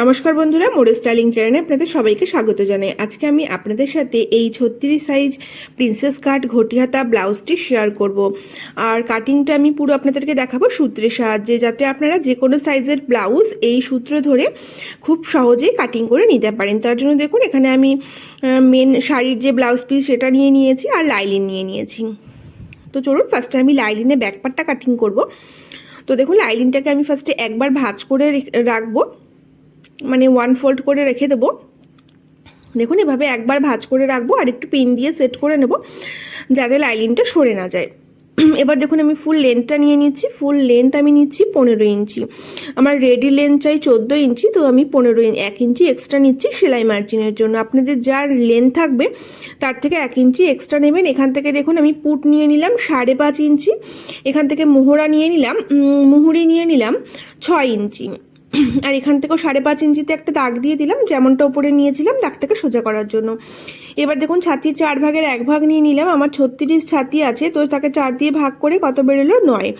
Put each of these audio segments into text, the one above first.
নমস্কার বন্ধুরা মোড় স্টাইলিং চ্যানেলে আপনাদের সবাইকে স্বাগত জানাই। আজকে আমি আপনাদের সাথে এই ছত্রিশ সাইজ প্রিন্সেস কাট ঘটি হাতা ব্লাউজটি শেয়ার করব। আর কাটিংটা আমি পুরো আপনাদেরকে দেখাবো সূত্রের সাহায্যে, যাতে আপনারা যে কোনো সাইজের ব্লাউজ এই সূত্র ধরে খুব সহজেই কাটিং করে নিতে পারেন। তার জন্য দেখুন, এখানে আমি মেন শাড়ির যে ব্লাউজ পিস সেটা নিয়ে নিয়েছি আর লাইলিন নিয়ে নিয়েছি। তো চলুন ফার্স্টে আমি লাইলিনে ব্যাকপারটা কাটিং করব। তো দেখুন, লাইলিনটাকে আমি ফার্স্টে একবার ভাঁজ করে রাখব। মানে ওয়ান ফোল্ড করে রেখে দেবো। দেখুন, এভাবে একবার ভাঁজ করে রাখব আর একটু পিন দিয়ে সেট করে নেব, যাতে লাইলিনটা সরে না যায়। এবার দেখুন, আমি ফুল লেন্থটা নিয়ে নিচ্ছি। ফুল লেন্থ আমি নিচ্ছি পনেরো ইঞ্চি। আমার রেডি লেন্থ চাই চোদ্দ ইঞ্চি, তো আমি পনেরো এক ইঞ্চি এক্সট্রা নিচ্ছি সেলাই মার্জিনের জন্য। আপনাদের যার লেন্থ থাকবে, তার থেকে এক ইঞ্চি এক্সট্রা নেবেন। এখান থেকে দেখুন, আমি পুট নিয়ে নিলাম সাড়ে পাঁচ ইঞ্চি। এখান থেকে মোহরা নিয়ে নিলাম মুহুরি নিয়ে নিলাম ছয় ইঞ্চি। আর এখান থেকেও সাড়ে পাঁচ ইঞ্চিতে একটা দাগ দিয়ে দিলাম, যেমনটা ওপরে নিয়েছিলাম দাগটাকে সোজা করার জন্য। এবার দেখুন, ছাতির চার ভাগের এক ভাগ নিয়ে নিলাম, আমার ছত্রিশ ছাতি আছে, তো তাকে চার দিয়ে ভাগ করে কত বেরোলো? নয়।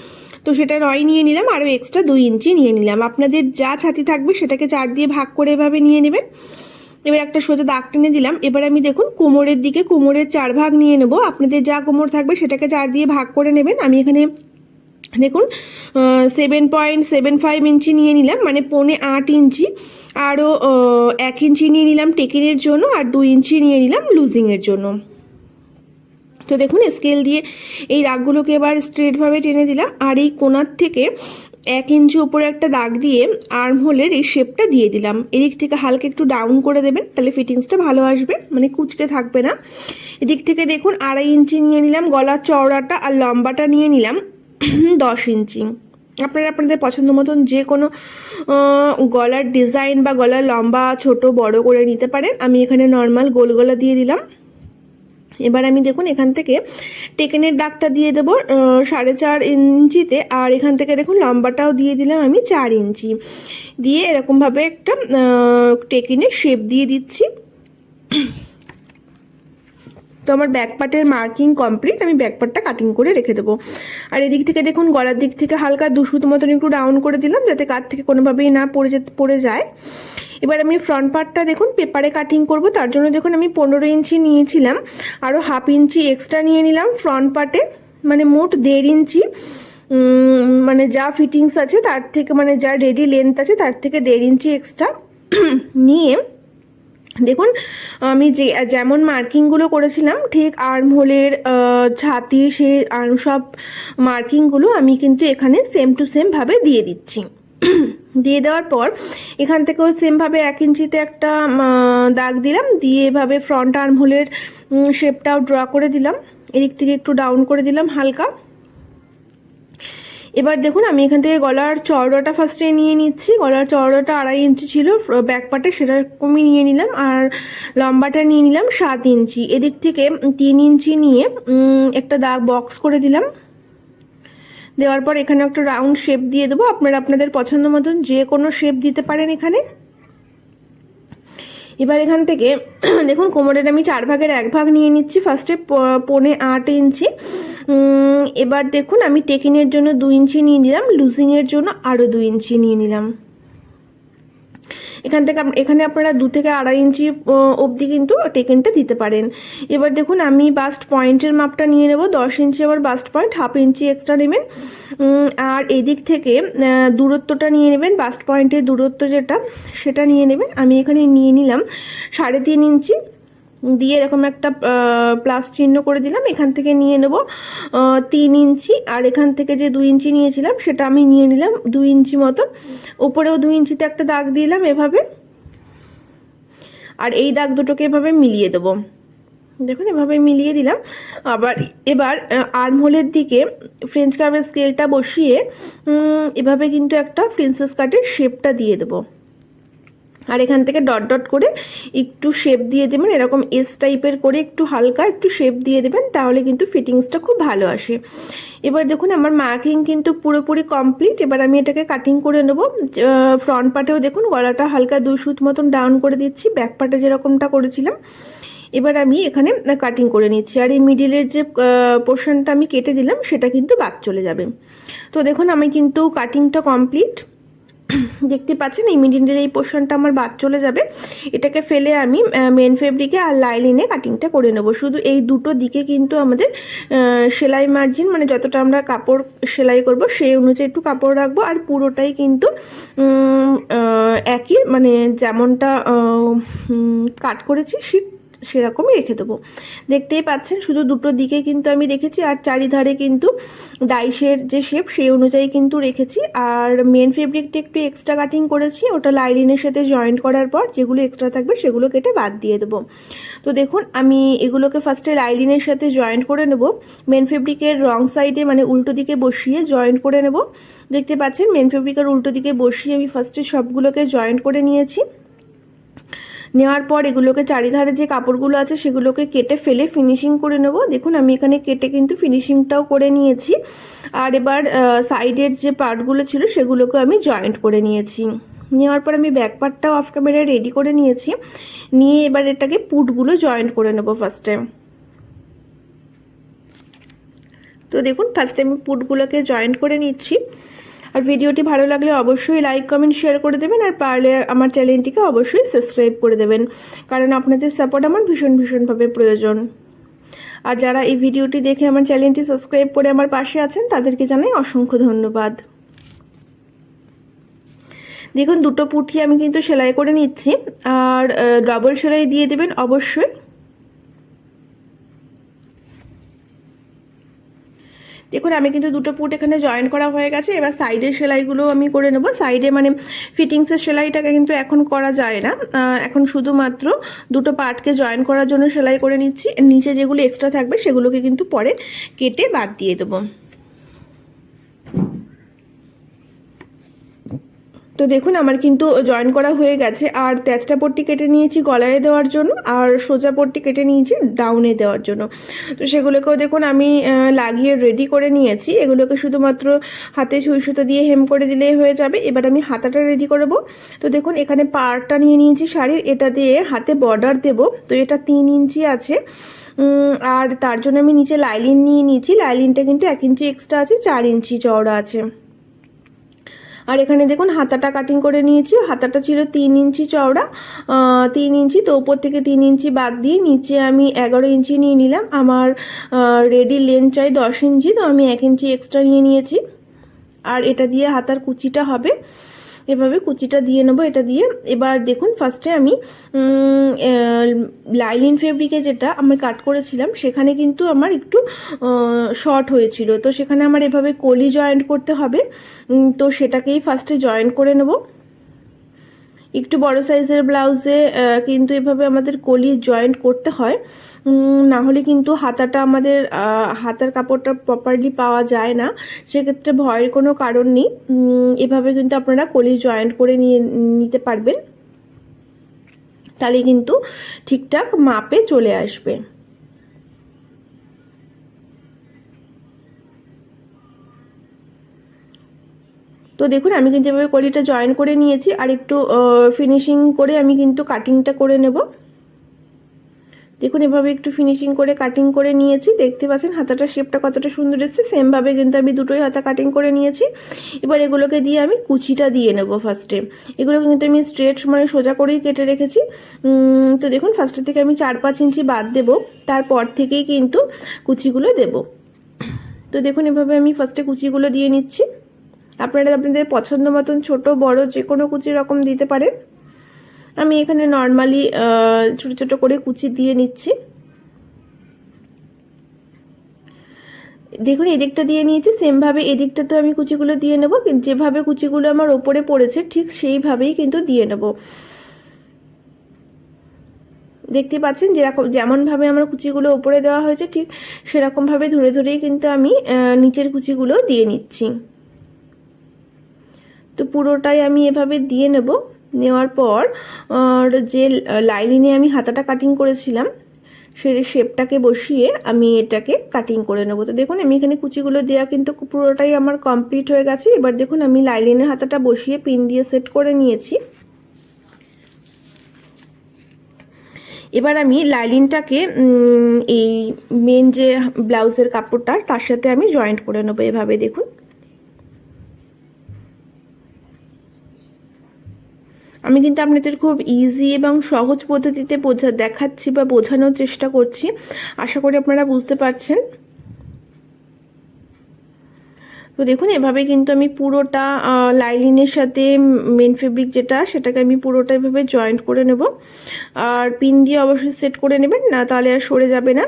তো সেটা নয় নিয়ে নিলাম, আরও এক্সট্রা দুই ইঞ্চি নিয়ে নিলাম। আপনাদের যা ছাতি থাকবে সেটাকে চার দিয়ে ভাগ করে এভাবে নিয়ে নেবেন। এবার একটা সোজা দাগ টেনে দিলাম, এবার আমি দেখুন, কোমরের দিকে কোমরের চার ভাগ নিয়ে নেব। আপনাদের যা কোমর থাকবে সেটাকে চার দিয়ে ভাগ করে নেবেন। আমি এখানে দেখুন seven point seven five inch নিয়ে নিলাম মানে পৌনে আট ইঞ্চি, আরও এক ইঞ্চি নিয়ে নিলাম টেকিনের জন্য, আর দুই ইঞ্চি নিয়ে নিলাম লুজিংয়ের জন্য। তো দেখুন স্কেল দিয়ে এই দাগগুলোকে এবার স্ট্রেটভাবে টেনে দিলাম, আর এই কোনার থেকে এক ইঞ্চি উপরে একটা দাগ দিয়ে আর্ম হোলের এই শেপটা দিয়ে দিলাম। এদিক থেকে হালকা একটু ডাউন করে দেবেন, তাহলে ফিটিংসটা ভালো আসবে মানে কুচকে থাকবে না। এদিক থেকে দেখুন, আড়াই ইঞ্চি নিয়ে নিলাম, গলার চওড়াটা আর লম্বাটা নিয়ে নিলাম দশ ইঞ্চি। আপনারা আপনাদের পছন্দ মতন যে কোনো গলার ডিজাইন বা গলার লম্বা, ছোট, বড় করে নিতে পারেন। আমি এখানে নর্মাল গোল গলা দিয়ে দিলাম। এবার আমি দেখুন এখান থেকে টেকেনের দাগটা দিয়ে দেবো সাড়ে চার ইঞ্চিতে। আর এখান থেকে দেখুন লম্বাটাও দিয়ে দিলাম আমি চার ইঞ্চি। দিয়ে এরকমভাবে একটা টেকিনের শেপ দিয়ে দিচ্ছি। তো আমার ব্যাকপার্টের মার্কিং কমপ্লিট, আমি ব্যাকপার্টটা কাটিং করে রেখে দেবো। আর এদিক থেকে দেখুন, গলার দিক থেকে হালকা দুশুত মতন একটু ডাউন করে দিলাম, যাতে কাত থেকে কোনোভাবেই না পড়ে যেতে, পড়ে যায়। এবার আমি ফ্রন্ট পার্টটা দেখুন, পেপারে কাটিং করব, তার জন্য দেখুন আমি পনেরো ইঞ্চি নিয়েছিলাম আরও হাফ ইঞ্চি এক্সট্রা নিয়ে নিলাম ফ্রন্ট পার্টে মানে মোট দেড় ইঞ্চি। মানে যা ফিটিংস আছে, তার থেকে মানে যা রেডি লেন্থ আছে, তার থেকে দেড় ইঞ্চি এক্সট্রা নিয়ে দেখুন, আমি যে, যেমন মার্কিংগুলো করেছিলাম, ঠিক আর্ম হোলের ছাতি, সে আর্ম সব মার্কিংগুলো আমি কিন্তু এখানে সেম টু সেমভাবে দিয়ে দিচ্ছি। দিয়ে দেওয়ার পর, এখান থেকেও সেমভাবে এক ইঞ্চিতে একটা দাগ দিলাম, দিয়ে এভাবে ফ্রন্ট আর্ম হোলের শেপটাও ড্র করে দিলাম। এদিক থেকে একটু ডাউন করে দিলাম হালকা। এবার দেখুন, আমি এখান থেকে গলার চওড়াটা ফার্স্টে নিয়ে নিচ্ছি। গলার চওড়াটা আড়াই ইঞ্চি ছিল ব্যাক পার্টে সেটা কমই নিয়ে নিলাম আর লম্বাটা নিয়ে নিলাম সাত ইঞ্চি। এদিক থেকে তিন ইঞ্চি নিয়ে একটা দাগ বক্স করে দিলাম। দেওয়ার পর এখানে একটা রাউন্ড শেপ দিয়ে দেবো। আপনারা আপনাদের পছন্দ মতন যে কোনো শেপ দিতে পারেন এখানে। এবার এখান থেকে, দেখুন কোমরের আমি চার ভাগের এক ভাগ নিয়ে নিচ্ছি। ফার্স্টে পনে আট ইঞ্চি। এবার দেখুন আমি টেকিনের জন্য দু ইঞ্চি নিয়ে নিলাম লুজিংয়ের জন্য আরও দু ইঞ্চি নিয়ে নিলাম। এখান থেকে এখানে আপনারা দু থেকে আড়াই ইঞ্চি অবধি কিন্তু টেকেনটা দিতে পারেন। এবার দেখুন, আমি বাস্ট পয়েন্টের মাপটা নিয়ে নেব। দশ ইঞ্চি আবার bust point half inch extra নেবেন। আর এদিক থেকে দূরত্বটা নিয়ে নেবেন। বাস্ট পয়েন্টের দূরত্ব যেটা, সেটা নিয়ে নেবেন। আমি এখানে নিয়ে নিলাম সাড়ে তিন ইঞ্চি। দিয়ে এরকম একটা প্লাস চিহ্ন করে দিলাম। এখান থেকে নিয়ে নেব তিন ইঞ্চি। আর এখান থেকে যে দুই ইঞ্চি নিয়েছিলাম, সেটা আমি নিয়ে নিলাম দুই ইঞ্চি মতো উপরেও দুই ইঞ্চিতে একটা দাগ দিলাম এভাবে। আর এই দাগ দুটোকে এভাবে মিলিয়ে দেবো। দেখুন, এভাবে মিলিয়ে দিলাম। আবার এবার আর্মহোলের দিকে ফ্রেঞ্চ কার্ভের স্কেলটা বসিয়ে এভাবে কিন্তু একটা প্রিন্সেস কাটের শেপটা দিয়ে দেবো। আর এখান থেকে ডট ডট করে একটু শেপ দিয়ে দেবেন, এরকম এস টাইপের করে একটু হালকা একটু শেপ দিয়ে দেবেন, তাহলে কিন্তু ফিটিংসটা খুব ভালো আসে। এবার দেখুন আমার মার্কিং কিন্তু পুরোপুরি কমপ্লিট এবার আমি এটাকে কাটিং করে নেব। ফ্রন্ট পার্টেও দেখুন গলাটা হালকা দুই সুত মতন ডাউন করে দিচ্ছি ব্যাক পার্টে যেরকমটা করেছিলাম। এবার আমি এখানে কাটিং করে নিচ্ছি, আর এই মিডিলের যে পোর্শনটা আমি কেটে দিলাম, সেটা কিন্তু বাদ চলে যাবে। তো দেখুন আমি কিন্তু কাটিংটা কমপ্লিট দেখতে পাচ্ছেন, এই মিডিলের এই পোর্শনটা আমার বাদ চলে যাবে। এটাকে ফেলে আমি মেন ফেব্রিকে আর লাইলিনে কাটিংটা করে নেব। শুধু এই দুটো দিকে কিন্তু আমাদের সেলাই মার্জিন মানে যতটা আমরা কাপড় সেলাই করব, সেই অনুযায়ী একটু কাপড় রাখব। আর পুরোটাই কিন্তু একই মানে যেমনটা কাট করেছি, ঠিক সেরকমই রেখে দেবো। দেখতেই পাচ্ছেন, শুধু দুটো দিকে কিন্তু আমি রেখেছি আর চারিধারে কিন্তু ডাইসের যে শেপ সেই অনুযায়ী কিন্তু রেখেছি। আর মেন ফেব্রিকটা একটু এক্সট্রা কাটিং করেছি, ওটা লাইলিনের সাথে জয়েন্ট করার পর যেগুলো এক্সট্রা থাকবে সেগুলো কেটে বাদ দিয়ে দেবো। তো দেখুন, আমি এগুলোকে ফার্স্টে লাইলিনের সাথে জয়েন্ট করে নেব। মেন ফেব্রিকের রং সাইডে মানে উল্টো দিকে বসিয়ে জয়েন্ট করে নেব। দেখতে পাচ্ছেন মেন ফেব্রিকের উল্টো দিকে বসিয়ে আমি ফার্স্টে সবগুলোকে জয়েন্ট করে নিয়েছি। নেওয়ার পর এগুলোকে চারিধারে যে কাপড়গুলো আছে সেগুলোকে কেটে ফেলে ফিনিশিং করে নেব। দেখুন, আমি এখানে কেটে কিন্তু ফিনিশিংটাও করে নিয়েছি। আর এবার সাইডের যে পার্টগুলো ছিল সেগুলোকে আমি জয়েন্ট করে নিয়েছি। নেওয়ার পর আমি ব্যাক পার্টটাও অফ ক্যামেরায় রেডি করে নিয়েছি। নিয়ে এবার এটাকে পুটগুলো জয়েন্ট করে নেব ফার্স্টে তো দেখুন ফার্স্টে আমি পুটগুলোকে জয়েন্ট করে নিচ্ছি। আর ভিডিওটি ভালো লাগলে অবশ্যই লাইক, কমেন্ট শেয়ার করে দেবেন আর পারলে আমার চ্যানেলটিকে অবশ্যই সাবস্ক্রাইব করে দেবেন। কারণ আপনাদের সাপোর্ট আমার ভীষণ, ভীষণভাবে প্রয়োজন। আর যারা এই ভিডিওটি দেখে আমার চ্যানেলটি সাবস্ক্রাইব করে আমার পাশে আছেন, তাদেরকে জানাই অসংখ্য ধন্যবাদ। দেখুন, দুটো পুঁটি আমি কিন্তু সেলাই করে নিচ্ছি। আর ডবল সেলাই দিয়ে দেবেন অবশ্যই। দেখুন, আমি কিন্তু দুটো পুট এখানে জয়েন করা হয়ে গেছে। এবার সাইডের সেলাইগুলো আমি করে নেব। সাইডে মানে ফিটিংসের সেলাইটাকে কিন্তু এখন করা যায় না। এখন শুধুমাত্র দুটো পার্টকে জয়েন করার জন্য সেলাই করে নিচ্ছি। নিচে যেগুলো এক্সট্রা থাকবে, সেগুলোকে কিন্তু পরে কেটে বাদ দিয়ে দেবো। তো দেখুন, আমার কিন্তু জয়েন করা হয়ে গেছে। আর তেজটা পট্টি কেটে নিয়েছি গলায় দেওয়ার জন্য, আর সোজা পট্টি কেটে নিয়েছি ডাউনে দেওয়ার জন্য। তো সেগুলোকেও দেখুন, আমি লাগিয়ে রেডি করে নিয়েছি। এগুলোকে শুধুমাত্র হাতে সুই সুতো দিয়ে হেম করে দিলেই হয়ে যাবে। এবার আমি হাতাটা রেডি করব তো দেখুন, এখানে পাড়টা নিয়ে নিয়েছি শাড়ির এটা দিয়ে হাতে বর্ডার দেব। তো এটা তিন ইঞ্চি আছে। আর তার জন্য আমি নিচে লাইলিন নিয়ে নিয়েছি। লাইলিনটা কিন্তু এক ইঞ্চি এক্সট্রা আছে, চার ইঞ্চি চওড়া আছে। আর এখানে দেখুন, হাতাটা কাটিং করে নিয়েছি। হাতাটা ছিল তিন ইঞ্চি চওড়া তিন ইঞ্চি, তো ওপর থেকে তিন ইঞ্চি বাদ দিয়ে নিচে আমি এগারো ইঞ্চি নিয়ে নিলাম। আমার রেডি লেন্থ চাই দশ ইঞ্চি, তো আমি এক ইঞ্চি এক্সট্রা নিয়ে নিয়েছি। আর এটা দিয়ে হাতার কুচিটা হবে। এভাবে কুচিটা দিয়ে নেব, এটা দিয়ে। এবার দেখুন ফার্স্টে আমি লাইলিন ফেব্রিকে যেটা আমি কাট করেছিলাম, সেখানে কিন্তু আমার একটু শর্ট হয়েছিল। তো সেখানে আমার এভাবে কলি জয়েন্ট করতে হবে। তো সেটাকেই ফার্স্টে জয়েন করে নেব। একটু বড় সাইজের ব্লাউজে কিন্তু এভাবে আমাদের কলি জয়েন্ট করতে হয়। না হলে কিন্তু হাতাটা আমাদের হাতার কাপড়টা প্রপারলি পাওয়া যায় না। সেক্ষেত্রে ভয়ের কোনো কারণ নেই। এভাবে কিন্তু আপনারা কলি জয়েন্ট করে নিয়ে, নিতে পারবেন। তাহলে কিন্তু ঠিকঠাক মাপে চলে আসবে। তো দেখুন, আমি কিন্তু এভাবে কলিটা জয়েন করে নিয়েছি। আর একটু ফিনিশিং করে আমি কিন্তু কাটিংটা করে নেব। দেখুন, এভাবে একটু ফিনিশিং করে কাটিং করে নিয়েছি। দেখতে পাচ্ছেন, হাতাটা শেপটা কতটা সুন্দর এসছে। সেমভাবে কিন্তু আমি দুটোই হাতা কাটিং করে নিয়েছি। এবার এগুলোকে দিয়ে আমি কুচিটা দিয়ে নেব ফার্স্টে এগুলোকে কিন্তু আমি স্ট্রেট মানে সোজা করেই কেটে রেখেছি। তো দেখুন ফার্স্টের থেকে আমি চার পাঁচ ইঞ্চি বাদ দেব। তারপর থেকেই কিন্তু কুচিগুলো দেব। তো দেখুন, এভাবে আমি ফার্স্টে কুচিগুলো দিয়ে নিচ্ছি। আপনারা আপনাদের পছন্দ মতন ছোট, বড় যে কোনো কুচি রকম দিতে পারেন। আমি এখানে নর্মালি ছোট ছোট করে কুচি দিয়ে নিচ্ছি। দেখুন, এদিকটা দিয়ে নিয়েছি সেমভাবে এদিকটাতে আমি কুচিগুলো দিয়ে নেব। যেভাবে কুচিগুলো আমার ওপরে পড়েছে, ঠিক সেইভাবেই কিন্তু দিয়ে নেব। দেখতে পাচ্ছেন, যেরকম, যেমনভাবে আমার কুচিগুলো উপরে দেওয়া হয়েছে, ঠিক সেরকমভাবে ধরে ধরেই কিন্তু আমি নিচের কুচিগুলো দিয়ে নিচ্ছি। তো পুরোটাই আমি এভাবে দিয়ে নেব। নেওয়ার পর যে লাইনিনে আমি হাতাটা কাটিং করেছিলাম, সে শেপটাকে বসিয়ে আমি এটাকে কাটিং করে নেব। তো দেখুন, আমি এখানে কুচিগুলো দেওয়া কিন্তু পুরোটাই আমার কমপ্লিট হয়ে গেছে। এবার দেখুন, আমি লাইলিনের হাতাটা বসিয়ে পিন দিয়ে সেট করে নিয়েছি। এবার আমি লাইলিনটাকে এই মেন যে ব্লাউজের কাপড়টা, তার সাথে আমি জয়েন্ট করে নেব এভাবে, দেখুন। আমি কিন্তু আপনাদের খুব ইজি এবং সহজ পদ্ধতিতে বোঝা দেখাচ্ছি বা বোঝানোর চেষ্টা করছি। আশা করি আপনারা বুঝতে পারছেন। তো দেখুন, এভাবে কিন্তু আমি পুরোটা লাইলিনের সাথে মেন ফেব্রিক যেটা, সেটাকে আমি পুরোটা এভাবে জয়েন্ট করে নেব। আর পিন দিয়ে অবশ্যই সেট করে নেবেন, না তাহলে আর সরে যাবে না।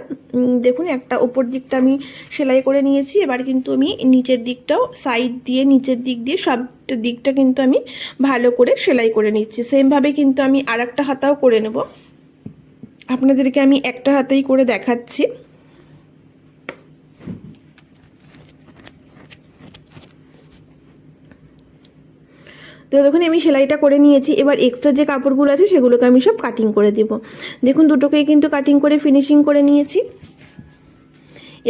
দেখুন, একটা ওপর দিকটা আমি সেলাই করে নিয়েছি। এবার কিন্তু আমি নিচের দিকটাও সাইড দিয়ে, নিচের দিক দিয়ে সবটা দিকটা কিন্তু আমি ভালো করে সেলাই করে নিচ্ছি। সেমভাবে কিন্তু আমি আর একটা হাতাও করে নেব। আপনাদেরকে আমি একটা হাতেই করে দেখাচ্ছি। তো দেখুন আমি সেলাইটা করে নিয়েছি। এবার এক্সট্রা যে কাপড়গুলো আছে, সেগুলোকে আমি সব কাটিং করে দেব। দেখুন, দুটোকেই কিন্তু কাটিং করে ফিনিশিং করে নিয়েছি।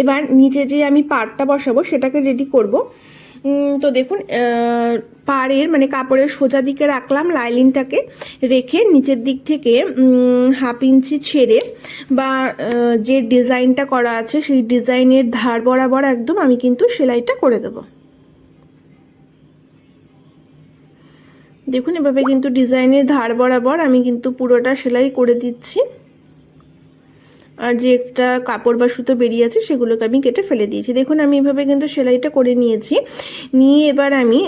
এবার নিচে যে আমি পাড়টা বসাবো, সেটাকে রেডি করব। তো দেখুন পাড়ের মানে কাপড়ের সোজা দিকে রাখলাম লাইলিনটাকে রেখে নিচের দিক থেকে হাফ ইঞ্চি ছেড়ে বা যে ডিজাইনটা করা আছে, সেই ডিজাইনের ধার বরাবর একদম আমি কিন্তু সেলাইটা করে দেবো। দেখুন, এভাবে কিন্তু ডিজাইনের ধার বরাবর আমি কিন্তু পুরোটা সেলাই করে দিচ্ছি। আর যে এক্সট্রা কাপড় বা সুতো বেরিয়ে আছে, সেগুলোকে আমি কেটে ফেলে দিয়েছি। দেখুন, আমি এভাবে কিন্তু সেলাইটা করে নিয়েছি। নিয়ে এবার আমি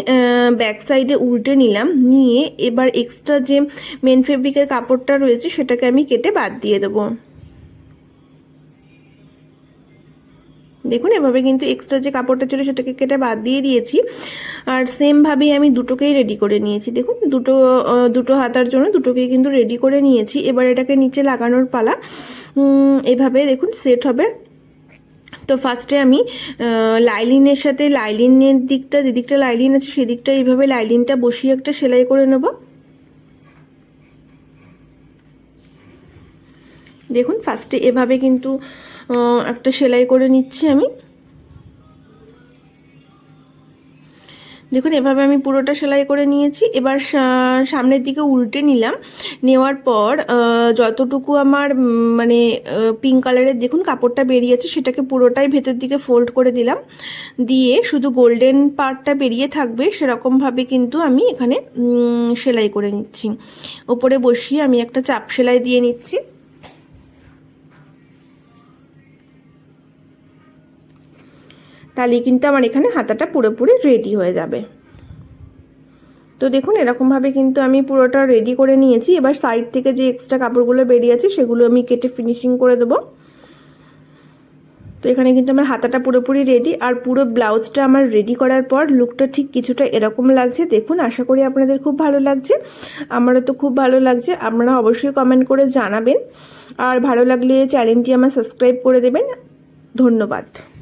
ব্যাক সাইডে উল্টে নিলাম। নিয়ে এবার এক্সট্রা যে মেন ফেব্রিকের কাপড়টা রয়েছে, সেটাকে আমি কেটে বাদ দিয়ে দেবো। দেখুন, এভাবে কিন্তু এক্সট্রা যে কাপড়টা ছিল সেটাকে কেটে বাদ দিয়ে দিয়েছি। আর সেমভাবেই আমি দুটোকেই রেডি করে নিয়েছি। দেখুন, দুটো দুটো হাতার জন্য দুটোকেই কিন্তু রেডি করে নিয়েছি। এবার এটাকে নিচে লাগানোর পালা। এভাবে দেখুন সেট হবে। তো ফার্স্টে আমি লাইলিনের সাথে লাইলিনের দিকটা, যে দিকটা লাইলিন আছে সেদিকটা এইভাবে লাইলিনটা বসিয়ে একটা সেলাই করে নেব। দেখুন ফার্স্টে এভাবে কিন্তু একটা সেলাই করে নিচ্ছি আমি। দেখুন, এভাবে আমি পুরোটা সেলাই করে নিয়েছি। এবার সামনের দিকে উল্টে নিলাম। নেওয়ার পর যতটুকু আমার মানে পিঙ্ক কালারের দেখুন, কাপড়টা বেরিয়েছে, সেটাকে পুরোটাই ভেতর দিকে ফোল্ড করে দিলাম। দিয়ে শুধু গোল্ডেন পার্টটা বেরিয়ে থাকবে সেরকমভাবে কিন্তু আমি এখানে সেলাই করে নিচ্ছি। ওপরে বসিয়ে আমি একটা চাপ সেলাই দিয়ে নিচ্ছি। তাহলে কিন্তু আমার এখানে হাতাটা পুরোপুরি রেডি হয়ে যাবে। তো দেখুন, এরকমভাবে কিন্তু আমি পুরোটা রেডি করে নিয়েছি। এবার সাইড থেকে যে এক্সট্রা কাপড়গুলো বেরিয়ে আছে, সেগুলো আমি কেটে ফিনিশিং করে দেবো। তো এখানে কিন্তু আমার হাতাটা পুরোপুরি রেডি আর পুরো ব্লাউজটা আমার রেডি করার পর লুকটা ঠিক কিছুটা এরকম লাগছে। দেখুন, আশা করি আপনাদের খুব ভালো লাগছে। আমারও তো খুব ভালো লাগছে। আপনারা অবশ্যই কমেন্ট করে জানাবেন। আর ভালো লাগলে চ্যানেলটি আমার সাবস্ক্রাইব করে দেবেন। ধন্যবাদ।